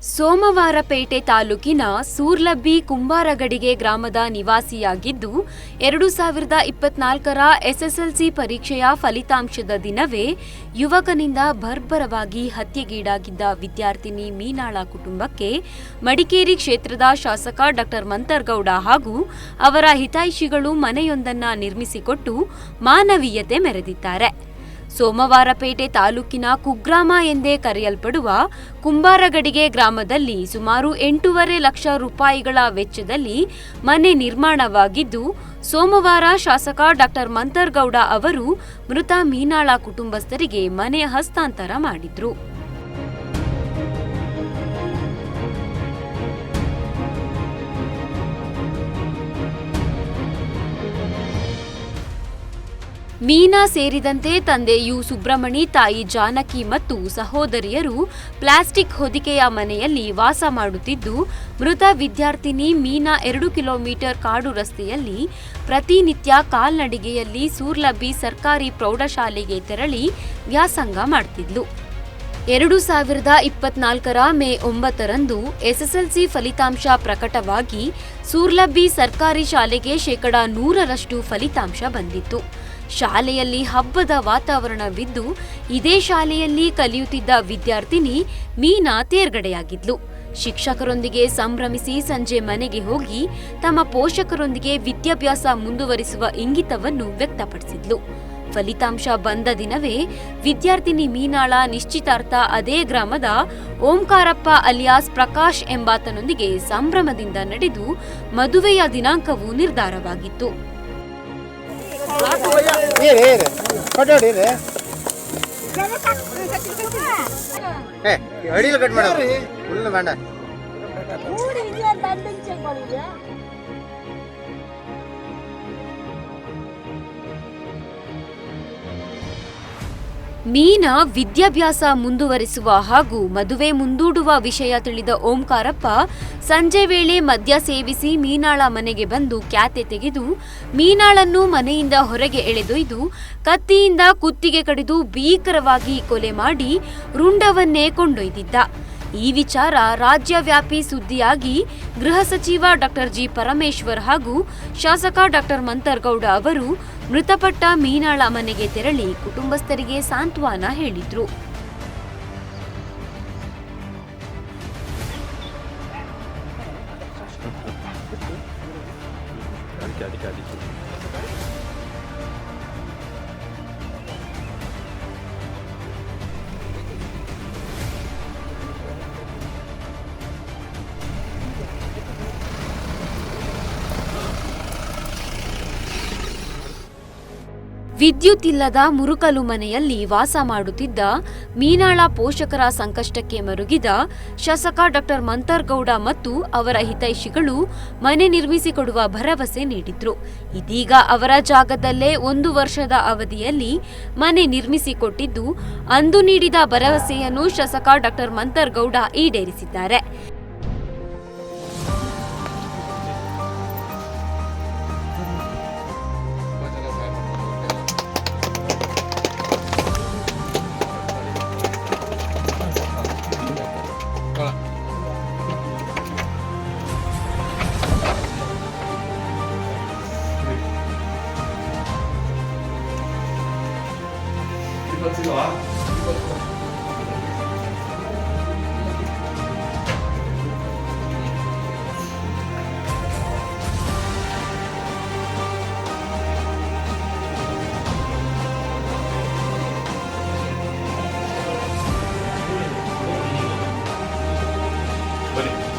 ಸೋಮವಾರಪೇಟೆ ತಾಲೂಕಿನ ಸೂರ್ಲಬ್ಬಿ ಕುಂಬಾರಗಡಿಗೆ ಗ್ರಾಮದ ನಿವಾಸಿಯಾಗಿದ್ದು, ಎರಡು ಸಾವಿರದ ಇಪ್ಪತ್ನಾಲ್ಕರ ಎಸ್ಎಸ್ಎಲ್ಸಿ ಪರೀಕ್ಷೆಯ ಫಲಿತಾಂಶದ ದಿನವೇ ಯುವಕನಿಂದ ಬರ್ಬರವಾಗಿ ಹತ್ಯೆಗೀಡಾಗಿದ್ದ ವಿದ್ಯಾರ್ಥಿನಿ ಮೀನಾಳ ಕುಟುಂಬಕ್ಕೆ ಮಡಿಕೇರಿ ಕ್ಷೇತ್ರದ ಶಾಸಕ ಡಾಕ್ಟರ್ ಮಂತರ್ಗೌಡ ಹಾಗೂ ಅವರ ಹಿತೈಷಿಗಳು ಮನೆಯೊಂದನ್ನ ನಿರ್ಮಿಸಿಕೊಟ್ಟು ಮಾನವೀಯತೆ ಮೆರೆದಿದ್ದಾರೆ. ಸೋಮವಾರಪೇಟೆ ತಾಲೂಕಿನ ಕುಗ್ರಾಮ ಎಂದೇ ಕರೆಯಲ್ಪಡುವ ಕುಂಬಾರಗಡಿಗೆ ಗ್ರಾಮದಲ್ಲಿ ಸುಮಾರು ಎಂಟೂವರೆ ಲಕ್ಷ ರೂಪಾಯಿಗಳ ವೆಚ್ಚದಲ್ಲಿ ಮನೆ ನಿರ್ಮಾಣವಾಗಿದ್ದು, ಸೋಮವಾರ ಶಾಸಕ ಡಾಕ್ಟರ್ ಮಂತರ್ಗೌಡ ಅವರು ಮೃತ ಮೀನಾಳ ಕುಟುಂಬಸ್ಥರಿಗೆ ಮನೆ ಹಸ್ತಾಂತರ ಮಾಡಿದ್ರು. ಮೀನಾ ಸೇರಿದಂತೆ ತಂದೆ ಯು ಸುಬ್ರಹ್ಮಣಿ, ತಾಯಿ ಜಾನಕಿ ಮತ್ತು ಸಹೋದರಿಯರು ಪ್ಲಾಸ್ಟಿಕ್ ಹೊದಿಕೆಯ ಮನೆಯಲ್ಲಿ ವಾಸ ಮಾಡುತ್ತಿದ್ದು, ಮೃತ ವಿದ್ಯಾರ್ಥಿನಿ ಮೀನಾ ಎರಡು ಕಿಲೋಮೀಟರ್ ಕಾಡು ರಸ್ತೆಯಲ್ಲಿ ಪ್ರತಿನಿತ್ಯ ಕಾಲ್ನಡಿಗೆಯಲ್ಲಿ ಸೂರ್ಲಬ್ಬಿ ಸರ್ಕಾರಿ ಪ್ರೌಢಶಾಲೆಗೆ ತೆರಳಿ ವ್ಯಾಸಂಗ ಮಾಡ್ತಿದ್ಲು. ಎರಡು ಸಾವಿರದ ಇಪ್ಪತ್ನಾಲ್ಕರ ಮೇ ಒಂಬತ್ತರಂದು ಎಸ್ಎಸ್ಎಲ್ಸಿ ಫಲಿತಾಂಶ ಪ್ರಕಟವಾಗಿ ಸೂರ್ಲಬ್ಬಿ ಸರ್ಕಾರಿ ಶಾಲೆಗೆ ಶೇಕಡ ನೂರರಷ್ಟು ಫಲಿತಾಂಶ ಬಂದಿತ್ತು. ಶಾಲೆಯಲ್ಲಿ ಹಬ್ಬದ ವಾತಾವರಣವಿದ್ದು ಇದೇ ಶಾಲೆಯಲ್ಲಿ ಕಲಿಯುತ್ತಿದ್ದ ವಿದ್ಯಾರ್ಥಿನಿ ಮೀನಾ ತೇರ್ಗಡೆಯಾಗಿದ್ಲು. ಶಿಕ್ಷಕರೊಂದಿಗೆ ಸಂಭ್ರಮಿಸಿ ಸಂಜೆ ಮನೆಗೆ ಹೋಗಿ ತಮ್ಮ ಪೋಷಕರೊಂದಿಗೆ ವಿದ್ಯಾಭ್ಯಾಸ ಮುಂದುವರಿಸುವ ಇಂಗಿತವನ್ನು ವ್ಯಕ್ತಪಡಿಸಿದ್ಲು. ಫಲಿತಾಂಶ ಬಂದ ದಿನವೇ ವಿದ್ಯಾರ್ಥಿನಿ ಮೀನಾಳ ನಿಶ್ಚಿತಾರ್ಥ ಅದೇ ಗ್ರಾಮದ ಓಂಕಾರಪ್ಪ ಅಲಿಯಾಸ್ ಪ್ರಕಾಶ್ ಎಂಬಾತನೊಂದಿಗೆ ಸಂಭ್ರಮದಿಂದ ನಡೆದು ಮದುವೆಯ ದಿನಾಂಕವು ನಿರ್ಧಾರವಾಗಿತ್ತು. ಇರಿ ಇರಿ ಫೋಟೋ ಹೊಡೀರಿ ಏ ಅಡಿயில் ಕಟ್ ಮಾಡೋದು ಫುಲ್ ಬೇಡ ಮೀನಾ ವಿದ್ಯಾಭ್ಯಾಸ ಮುಂದುವರಿಸುವ ಹಾಗೂ ಮದುವೆ ಮುಂದೂಡುವ ವಿಷಯ ತಿಳಿದ ಓಂಕಾರಪ್ಪ ಸಂಜೆ ವೇಳೆ ಮದ್ಯ ಸೇವಿಸಿ ಮೀನಾಳ ಮನೆಗೆ ಬಂದು ಕ್ಯಾತೆ ತೆಗೆದು ಮೀನಾಳನ್ನು ಮನೆಯಿಂದ ಹೊರಗೆ ಎಳೆದೊಯ್ದು ಕತ್ತಿಯಿಂದ ಕುತ್ತಿಗೆ ಕಡಿದು ಭೀಕರವಾಗಿ ಕೊಲೆ ಮಾಡಿ ರುಂಡವನ್ನೇ ಕೊಂಡೊಯ್ದಿದ್ದ. ಈ ವಿಚಾರ ರಾಜ್ಯವ್ಯಾಪಿ ಸುದ್ದಿಯಾಗಿ ಗೃಹ ಸಚಿವ ಡಾಕ್ಟರ್ ಜಿ ಪರಮೇಶ್ವರ್ ಹಾಗೂ ಶಾಸಕ ಡಾಕ್ಟರ್ ಮಂತರ್ಗೌಡ ಅವರು ಮೃತಪಟ್ಟ ಮೀನಾಳ ಮನೆಗೆ ತೆರಳಿ ಕುಟುಂಬಸ್ಥರಿಗೆ ಸಾಂತ್ವನ ಹೇಳಿದ್ರು. ವಿದ್ಯುತ್ ಇಲ್ಲದ ಮುರುಕಲು ಮನೆಯಲ್ಲಿ ವಾಸ ಮಾಡುತ್ತಿದ್ದ ಮೀನಾಳ ಪೋಷಕರ ಸಂಕಷ್ಟಕ್ಕೆ ಮರುಗಿದ ಶಾಸಕ ಡಾಕ್ಟರ್ ಮಂತರ್ಗೌಡ ಮತ್ತು ಅವರ ಹಿತೈಷಿಗಳು ಮನೆ ನಿರ್ಮಿಸಿಕೊಡುವ ಭರವಸೆ ನೀಡಿದ್ರು. ಇದೀಗ ಅವರ ಜಾಗದಲ್ಲೇ ಒಂದು ವರ್ಷದ ಅವಧಿಯಲ್ಲಿ ಮನೆ ನಿರ್ಮಿಸಿಕೊಟ್ಟಿದ್ದು, ಅಂದು ನೀಡಿದ ಭರವಸೆಯನ್ನು ಶಾಸಕ ಡಾಕ್ಟರ್ ಮಂತರ್ಗೌಡ ಈಡೇರಿಸಿದ್ದಾರೆ. 머리.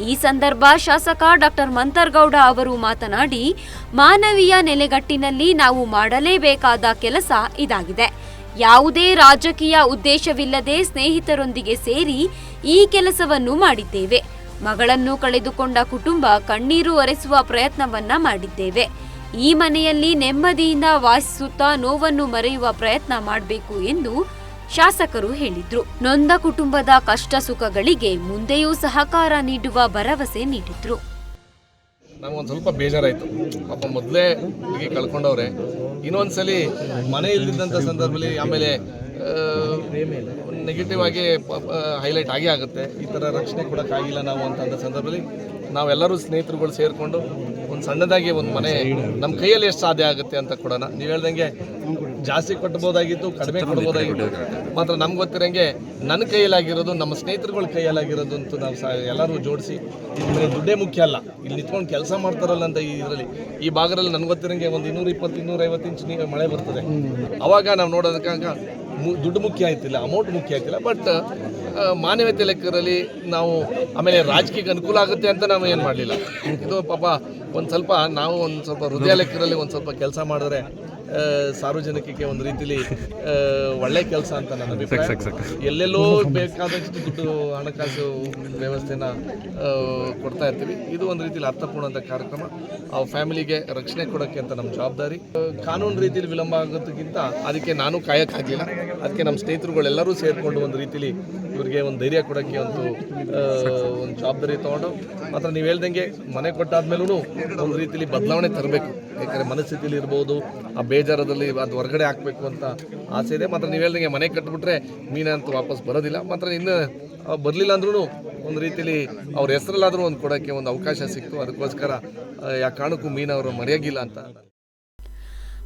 ಈ ಸಂದರ್ಭ ಶಾಸಕ ಡಾಕ್ಟರ್ ಮಂತರ್ಗೌಡ ಅವರು ಮಾತನಾಡಿ, ಮಾನವೀಯ ನೆಲೆಗಟ್ಟಿನಲ್ಲಿ ನಾವು ಮಾಡಲೇಬೇಕಾದ ಕೆಲಸ ಇದಾಗಿದೆ. ಯಾವುದೇ ರಾಜಕೀಯ ಉದ್ದೇಶವಿಲ್ಲದೆ ಸ್ನೇಹಿತರೊಂದಿಗೆ ಸೇರಿ ಈ ಕೆಲಸವನ್ನು ಮಾಡಿದ್ದೇವೆ. ಮಗಳನ್ನು ಕಳೆದುಕೊಂಡ ಕುಟುಂಬ ಕಣ್ಣೀರು ಒರೆಸುವ ಪ್ರಯತ್ನವನ್ನ ಮಾಡಿದ್ದೇವೆ. ಈ ಮನೆಯಲ್ಲಿ ನೆಮ್ಮದಿಯಿಂದ ವಾಸಿಸುತ್ತಾ ನೋವನ್ನು ಮರೆಯುವ ಪ್ರಯತ್ನ ಮಾಡಬೇಕು ಎಂದು ಶಾಸಕರು ಹೇಳಿದ್ರು. ನೊಂದ ಕುಟುಂಬದ ಕಷ್ಟ ಸುಖಗಳಿಗೆ ಮುಂದೆಯೂ ಸಹಕಾರ ನೀಡುವ ಭರವಸೆ ನೀಡಿದ್ರು. ನಮಗೊಂದು ಸ್ವಲ್ಪ ಬೇಜಾರಾಯಿತು. ಪಾಪ ಮೊದಲೇ ಹುಡುಗಿ ಕಳ್ಕೊಂಡವ್ರೆ. ಇನ್ನೊಂದ್ಸಲಿ ಮನೆ ಇಲ್ದಿದ್ದಂಥ ಸಂದರ್ಭದಲ್ಲಿ ಆಮೇಲೆ ನೆಗೆಟಿವ್ ಆಗಿ ಹೈಲೈಟ್ ಆಗೇ ಆಗುತ್ತೆ. ಈ ಥರ ರಕ್ಷಣೆ ಕೊಡೋಕ್ಕಾಗಿಲ್ಲ ನಾವು ಅಂತಂದ ಸಂದರ್ಭದಲ್ಲಿ ನಾವೆಲ್ಲರೂ ಸ್ನೇಹಿತರುಗಳು ಸೇರಿಕೊಂಡು ಒಂದು ಸಣ್ಣದಾಗಿ ಒಂದು ಮನೆ ನಮ್ಮ ಕೈಯಲ್ಲಿ ಎಷ್ಟು ಸಾಧ್ಯ ಆಗುತ್ತೆ ಅಂತ ಕೊಡೋಣ. ನೀವು ಹೇಳ್ದಂಗೆ ಜಾಸ್ತಿ ಕೊಟ್ಟಬಹುದಾಗಿತ್ತು ಕಡಿಮೆ ಕೊಡ್ಬೋದಾಗಿತ್ತು. ಮಾತ್ರ ನಮ್ಗೆ ಗೊತ್ತಿರಂಗೆ ನನ್ನ ಕೈಯಲ್ಲಾಗಿರೋದು ನಮ್ಮ ಸ್ನೇಹಿತರುಗಳ ಕೈಯಲ್ಲಾಗಿರೋದು ಅಂತ ನಾವು ಸಹ ಎಲ್ಲರೂ ಜೋಡಿಸಿ ಇಲ್ಲಿ ದುಡ್ಡೇ ಮುಖ್ಯ ಅಲ್ಲ. ಇಲ್ಲಿ ನಿಂತ್ಕೊಂಡು ಕೆಲಸ ಮಾಡ್ತಾರಲ್ಲ ಅಂತ ಈ ಇದರಲ್ಲಿ ಈ ಭಾಗದಲ್ಲಿ ನನ್ಗೆ ಗೊತ್ತಿರಂಗೆ ಒಂದು ಇನ್ನೂರ ಇಪ್ಪತ್ತು ಇನ್ನೂರ ಐವತ್ತು ಇಂಚ್ ನೀರು ಮಳೆ ಬರ್ತದೆ. ಅವಾಗ ನಾವು ನೋಡೋದಕ್ಕಾಗ ದುಡ್ಡು ಮುಖ್ಯ ಆಯ್ತಿಲ್ಲ ಅಮೌಂಟ್ ಮುಖ್ಯ ಆಯ್ತಿಲ್ಲ ಬಟ್ ಮಾನವೀಯತೆ ಲೆಕ್ಕದಲ್ಲಿ ನಾವು ಆಮೇಲೆ ರಾಜಕೀಯಕ್ಕೆ ಅನುಕೂಲ ಆಗುತ್ತೆ ಅಂತ ನಾವು ಏನು ಮಾಡಲಿಲ್ಲ. ಇದು ಪಾಪ ಒಂದು ಸ್ವಲ್ಪ ನಾವು ಒಂದು ಸ್ವಲ್ಪ ಹೃದಯ ಲೆಕ್ಕದಲ್ಲಿ ಒಂದು ಸ್ವಲ್ಪ ಕೆಲಸ ಮಾಡಿದ್ರೆ ಸಾರ್ವಜನಿಕಕ್ಕೆ ಒಂದು ರೀತಿಲಿ ಆ, ಒಳ್ಳೆ ಕೆಲಸ ಅಂತ ನನ್ನ ಅಭಿಪ್ರಾಯ. ಎಲ್ಲೆಲ್ಲೋ ಬೇಕಾದಷ್ಟು ದುಡ್ಡು ಹಣಕಾಸು ವ್ಯವಸ್ಥೆನ ಕೊಡ್ತಾ ಇರ್ತೀವಿ. ಇದು ಒಂದು ರೀತಿಲಿ ಅರ್ಥಪೂರ್ಣಂಥ ಕಾರ್ಯಕ್ರಮ. ಆ ಫ್ಯಾಮಿಲಿಗೆ ರಕ್ಷಣೆ ಕೊಡೋಕ್ಕೆ ಅಂತ ನಮ್ಮ ಜವಾಬ್ದಾರಿ. ಕಾನೂನು ರೀತಿಯಲ್ಲಿ ವಿಳಂಬ ಆಗೋದಕ್ಕಿಂತ ಅದಕ್ಕೆ ನಾನು ಕಾಯಕ್ಕಾಗಲಿಲ್ಲ ಅದಕ್ಕೆ ನಮ್ಮ ಸ್ನೇಹಿತರುಗಳೆಲ್ಲರೂ ಸೇರಿಕೊಂಡು ಒಂದು ರೀತಿಲಿ ಇವರಿಗೆ ಒಂದು ಧೈರ್ಯ ಕೊಡೋಕ್ಕೆ ಒಂದು ಒಂದು ಜವಾಬ್ದಾರಿ ತೊಗೊಂಡು ಮಾತ್ರ ನೀವು ಹೇಳ್ದಂಗೆ ಮನೆ ಕೊಟ್ಟಾದ್ಮೇಲೂ ಒಂದು ರೀತಿಲಿ ಬದಲಾವಣೆ ತರಬೇಕು. ಯಾಕಂದರೆ ಮನಸ್ಥಿತಿಲಿ ಇರ್ಬೋದು ಆ ಬೇಜಾರದಲ್ಲಿ ಅದು ಹೊರಗಡೆ ಹಾಕಬೇಕು ಅಂತ ಆಸೆ ಇದೆ. ಮಾತ್ರ ನೀವು ಹೇಳಿದಂಗೆ ಮನೆ ಕಟ್ಬಿಟ್ರೆ ಮೀನಂತೂ ವಾಪಸ್ ಬರೋದಿಲ್ಲ. ಮಾತ್ರ ಇನ್ನು ಬರಲಿಲ್ಲ ಅಂದ್ರೂ ಒಂದು ರೀತಿಲಿ ಅವ್ರ ಹೆಸರಲ್ಲಾದರೂ ಒಂದು ಕೊಡೋಕ್ಕೆ ಒಂದು ಅವಕಾಶ ಸಿಕ್ತು. ಅದಕ್ಕೋಸ್ಕರ ಯಾಕೆ ಯಾವ ಕಾರಣಕ್ಕೂ ಮೀನವರು ಮರೆಯಾಗಿಲ್ಲ ಅಂತ.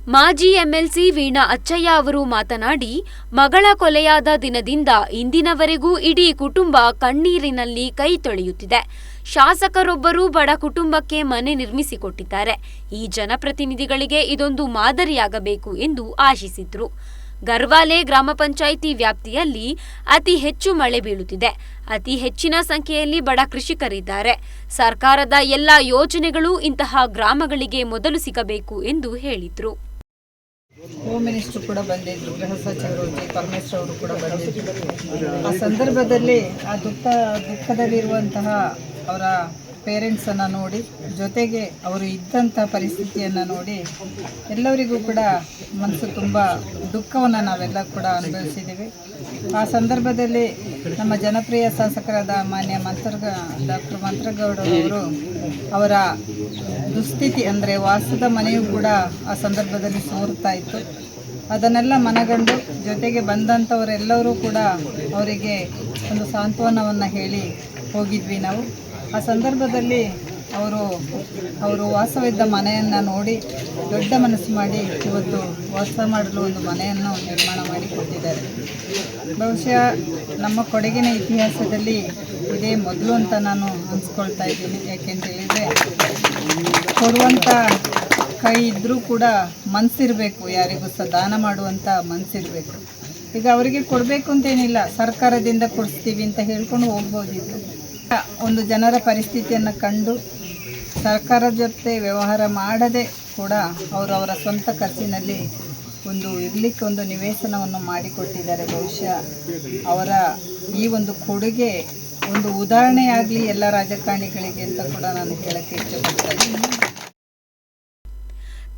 ಮಾಜಿ ಎಂಎಲ್ಸಿ ವೀಣಾ ಅಚ್ಚಯ್ಯ ಅವರು ಮಾತನಾಡಿ, ಮಗಳ ಕೊಲೆಯಾದ ದಿನದಿಂದ ಇಂದಿನವರೆಗೂ ಇಡೀ ಕುಟುಂಬ ಕಣ್ಣೀರಿನಲ್ಲಿ ಕೈ ತೊಳೆಯುತ್ತಿದೆ. ಶಾಸಕರೊಬ್ಬರು ಬಡ ಕುಟುಂಬಕ್ಕೆ ಮನೆ ನಿರ್ಮಿಸಿಕೊಟ್ಟಿದ್ದಾರೆ. ಈ ಜನಪ್ರತಿನಿಧಿಗಳಿಗೆ ಇದೊಂದು ಮಾದರಿಯಾಗಬೇಕು ಎಂದು ಆಶಿಸಿದ್ರು. ಗರ್ವಾಲೆ ಗ್ರಾಮ ಪಂಚಾಯಿತಿ ವ್ಯಾಪ್ತಿಯಲ್ಲಿ ಅತಿ ಹೆಚ್ಚು ಮಳೆ ಬೀಳುತ್ತಿದೆ. ಅತಿ ಹೆಚ್ಚಿನ ಸಂಖ್ಯೆಯಲ್ಲಿ ಬಡ ಕೃಷಿಕರಿದ್ದಾರೆ. ಸರ್ಕಾರದ ಎಲ್ಲ ಯೋಜನೆಗಳು ಇಂತಹ ಗ್ರಾಮಗಳಿಗೆ ಮೊದಲು ಸಿಗಬೇಕು ಎಂದು ಹೇಳಿದ್ರು. ಹೋಮ್ ಮಿನಿಸ್ಟರ್ ಕೂಡ ಬಂದಿದ್ರು, ಗೃಹ ಸಚಿವರು ಜಿ. ಪರಮೇಶ್ವರ್ ಅವರು ಕೂಡ ಬಂದಿದ್ರು. ಆ ಸಂದರ್ಭದಲ್ಲಿ ಆ ದುಃಖ, ದುಃಖದಲ್ಲಿರುವಂತಹ ಅವರ ಪೇರೆಂಟ್ಸನ್ನು ನೋಡಿ, ಜೊತೆಗೆ ಅವರು ಇದ್ದಂಥ ಪರಿಸ್ಥಿತಿಯನ್ನು ನೋಡಿ ಎಲ್ಲರಿಗೂ ಕೂಡ ಮನಸ್ಸು ತುಂಬ ದುಃಖವನ್ನು ನಾವೆಲ್ಲ ಕೂಡ ಅನುಭವಿಸಿದ್ದೀವಿ. ಆ ಸಂದರ್ಭದಲ್ಲಿ ನಮ್ಮ ಜನಪ್ರಿಯ ಶಾಸಕರಾದ ಮಾನ್ಯ ಮಂತ್ರಗ ಡಾಕ್ಟರ್ ಮಂತ್ರಗೌಡರವರು ಅವರ ದುಸ್ಥಿತಿ ಅಂದರೆ ವಾಸದ ಮನೆಯೂ ಕೂಡ ಆ ಸಂದರ್ಭದಲ್ಲಿ ಸೋರ್ತಾ ಇತ್ತು. ಅದನ್ನೆಲ್ಲ ಮನಗಂಡು ಜೊತೆಗೆ ಬಂದಂಥವರೆಲ್ಲರೂ ಕೂಡ ಅವರಿಗೆ ಒಂದು ಸಾಂತ್ವನವನ್ನು ಹೇಳಿ ಹೋಗಿದ್ವಿ ನಾವು. ಆ ಸಂದರ್ಭದಲ್ಲಿ ಅವರು ಅವರು ವಾಸವಿದ್ದ ಮನೆಯನ್ನು ನೋಡಿ ದೊಡ್ಡ ಮನಸ್ಸು ಮಾಡಿ ಇವತ್ತು ವಾಸ ಮಾಡಲು ಒಂದು ಮನೆಯನ್ನು ನಿರ್ಮಾಣ ಮಾಡಿ ಕೊಟ್ಟಿದ್ದಾರೆ ಬಹುಶಃ ನಮ್ಮ ಕೊಡಗಿನ ಇತಿಹಾಸದಲ್ಲಿ ಇದೇ ಮೊದಲು ಅಂತ ನಾನು ಅನಿಸ್ಕೊಳ್ತಾ ಇದ್ದೀನಿ. ಯಾಕೆಂತ ಹೇಳಿದರೆ ಕೊಡುವಂಥ ಕೈ ಇದ್ದರೂ ಕೂಡ ಮನಸ್ಸಿರಬೇಕು ಯಾರಿಗೂ ಸಹ ದಾನ ಮಾಡುವಂಥ ಮನಸ್ಸಿರಬೇಕು ಈಗ ಅವರಿಗೆ ಕೊಡಬೇಕು ಅಂತೇನಿಲ್ಲ ಸರ್ಕಾರದಿಂದ ಕೊಡಿಸ್ತೀವಿ ಅಂತ ಹೇಳ್ಕೊಂಡು ಹೋಗ್ಬೋದಿತ್ತು. ಒಂದು ಜನರ ಪರಿಸ್ಥಿತಿಯನ್ನು ಕಂಡು ಸರ್ಕಾರ ಜೊತೆ ವ್ಯವಹಾರ ಮಾಡದೆ ಕೂಡ ಅವರು ಅವರ ಸ್ವಂತ ಖರ್ಚಿನಲ್ಲಿ ಒಂದು ಇರಲಿಕ್ಕೆ ಒಂದು ನಿವೇಶನವನ್ನು ಮಾಡಿಕೊಟ್ಟಿದ್ದಾರೆ. ಬಹುಶಃ ಅವರ ಈ ಒಂದು ಕೊಡುಗೆ ಒಂದು ಉದಾಹರಣೆಯಾಗಲಿ ಎಲ್ಲ ರಾಜಕಾರಣಿಗಳಿಗೆ ಅಂತ ಕೂಡ ನಾನು ಹೇಳಕ್ಕೆ ಇಷ್ಟಪಡ್ತಾ ಇದ್ದೀನಿ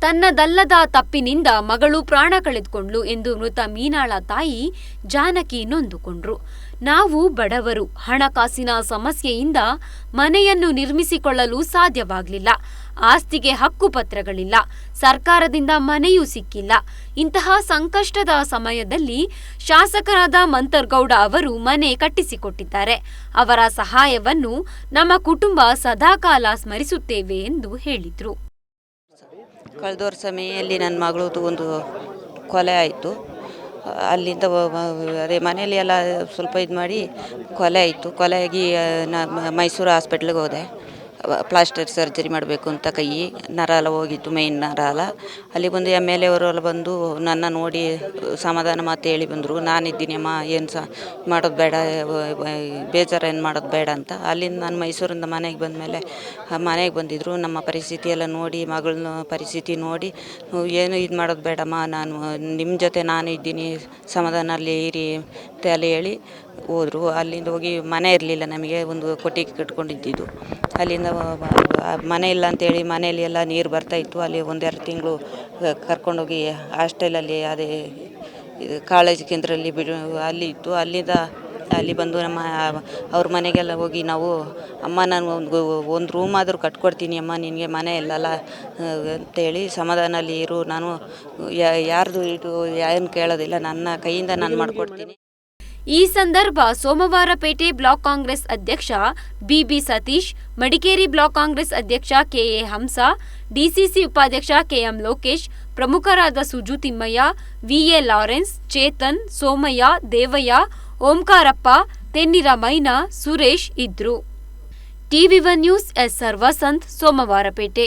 ತನ್ನದಲ್ಲದ ತಪ್ಪಿನಿಂದ ಮಗಳು ಪ್ರಾಣ ಕಳೆದುಕೊಂಡ್ಲು ಎಂದು ಮೃತ ಮೀನಾಳ ತಾಯಿ ಜಾನಕಿ ನೊಂದುಕೊಂಡ್ರು. ನಾವು ಬಡವರು, ಹಣಕಾಸಿನ ಸಮಸ್ಯೆಯಿಂದ ಮನೆಯನ್ನು ನಿರ್ಮಿಸಿಕೊಳ್ಳಲು ಸಾಧ್ಯವಾಗಲಿಲ್ಲ. ಆಸ್ತಿಗೆ ಹಕ್ಕುಪತ್ರಗಳಿಲ್ಲ ಸರ್ಕಾರದಿಂದ ಮನೆಯೂ ಸಿಕ್ಕಿಲ್ಲ. ಇಂತಹ ಸಂಕಷ್ಟದ ಸಮಯದಲ್ಲಿ ಶಾಸಕರಾದ ಮಂತರ್ಗೌಡ ಅವರು ಮನೆ ಕಟ್ಟಿಸಿಕೊಟ್ಟಿದ್ದಾರೆ. ಅವರ ಸಹಾಯವನ್ನು ನಮ್ಮ ಕುಟುಂಬ ಸದಾಕಾಲ ಸ್ಮರಿಸುತ್ತೇವೆ ಎಂದು ಹೇಳಿದ್ರು. ಕಳೆದ ವರ್ಷ ಮೇಯಲ್ಲಿ ನನ್ನ ಮಗಳದು ಒಂದು ಕೊಲೆ ಆಯಿತು. ಅಲ್ಲಿಂದ ಅದೇ ಮನೇಲಿ ಎಲ್ಲ ಸ್ವಲ್ಪ ಇದು ಮಾಡಿ ಕೊಲೆ ಆಯಿತು. ಕೊಲೆ ಆಗಿ ನಾ ಮೈಸೂರು ಹಾಸ್ಪಿಟ್ಲಿಗೆ ಹೋದೆ. ಪ್ಲಾಸ್ಟರ್ ಸರ್ಜರಿ ಮಾಡಬೇಕು ಅಂತ ಕೈ, ನರ ಎಲ್ಲ ಹೋಗಿತ್ತು ಮೇಯ್ನ್ ನರ ಎಲ್ಲ. ಅಲ್ಲಿ ಬಂದು ಎಂ ಎಲ್ ಎವರು ಎಲ್ಲ ಬಂದು ನನ್ನ ನೋಡಿ ಸಮಾಧಾನ ಮಾತು ಹೇಳಿ ಬಂದರು. ನಾನಿದ್ದೀನಿ ಅಮ್ಮ, ಏನು ಸಹ ಮಾಡೋದು ಬೇಡ, ಬೇಜಾರು ಏನು ಮಾಡೋದು ಬೇಡ ಅಂತ. ಅಲ್ಲಿಂದ ನಾನು ಮೈಸೂರಿಂದ ಮನೆಗೆ ಬಂದ ಮೇಲೆ ಮನೆಗೆ ಬಂದಿದ್ದರು ನಮ್ಮ ಪರಿಸ್ಥಿತಿ ಎಲ್ಲ ನೋಡಿ, ಮಗಳನ್ನ ಪರಿಸ್ಥಿತಿ ನೋಡಿ ಏನು ಇದು ಮಾಡೋದು ಬೇಡಮ್ಮ, ನಾನು ನಿಮ್ಮ ಜೊತೆ ನಾನು ಇದ್ದೀನಿ ಸಮಾಧಾನ ಅಲ್ಲಿ ಇರಿ ಅಂತ ಅಲ್ಲಿ ಹೇಳಿ ಹೋದರು. ಅಲ್ಲಿಂದ ಹೋಗಿ ಮನೆ ಇರಲಿಲ್ಲ ನಮಗೆ, ಒಂದು ಕೊಟ್ಟಿಗೆ ಕಟ್ಕೊಂಡಿದ್ದಿದ್ದು. ಅಲ್ಲಿಂದ ಮನೆ ಇಲ್ಲ ಅಂತೇಳಿ ಮನೆಯಲ್ಲಿ ಎಲ್ಲ ನೀರು ಬರ್ತಾಯಿತ್ತು ಅಲ್ಲಿ ಒಂದೆರಡು ತಿಂಗಳು ಕರ್ಕೊಂಡೋಗಿ ಹಾಸ್ಟೆಲಲ್ಲಿ ಅದೇ ಕಾಳಜಿ ಕೇಂದ್ರದಲ್ಲಿ ಬಿಡು, ಅಲ್ಲಿ ಇತ್ತು. ಅಲ್ಲಿಂದ ಅಲ್ಲಿ ಬಂದು ನಮ್ಮ, ಅವ್ರ ಮನೆಗೆಲ್ಲ ಹೋಗಿ ನಾವು, ಅಮ್ಮ, ನಾನು ಒಂದು ಒಂದು ರೂಮ್ ಆದರೂ ಕಟ್ಕೊಡ್ತೀನಿ ಅಮ್ಮ, ನಿನಗೆ ಮನೆ ಇಲ್ಲಲ್ಲ ಅಂತೇಳಿ ಸಮಾಧಾನಲ್ಲಿ ಇರು. ನಾನು ಯಾರ್ದು ಇದು, ಏನು ಕೇಳೋದಿಲ್ಲ. ನನ್ನ ಕೈಯಿಂದ ನಾನು ಮಾಡಿಕೊಡ್ತೀನಿ. ಈ ಸಂದರ್ಭ ಸೋಮವಾರಪೇಟೆ ಬ್ಲಾಕ್ ಕಾಂಗ್ರೆಸ್ ಅಧ್ಯಕ್ಷ ಬಿಬಿ ಸತೀಶ್, ಮಡಿಕೇರಿ ಬ್ಲಾಕ್ ಕಾಂಗ್ರೆಸ್ ಅಧ್ಯಕ್ಷ ಕೆಎ ಹಂಸ, ಡಿಸಿಸಿ ಉಪಾಧ್ಯಕ್ಷ ಕೆಎಂ ಲೋಕೇಶ್, ಪ್ರಮುಖರಾದ ಸುಜು ತಿಮ್ಮಯ್ಯ, ವಿಎ ಲಾರೆನ್ಸ್, ಚೇತನ್, ಸೋಮಯ್ಯ, ದೇವಯ್ಯ, ಓಂಕಾರಪ್ಪ ತೆನ್ನಿರ ಮೈನಾ ಸುರೇಶ್ ಇದ್ರು. TV one news S Sarvasanth Somwarpet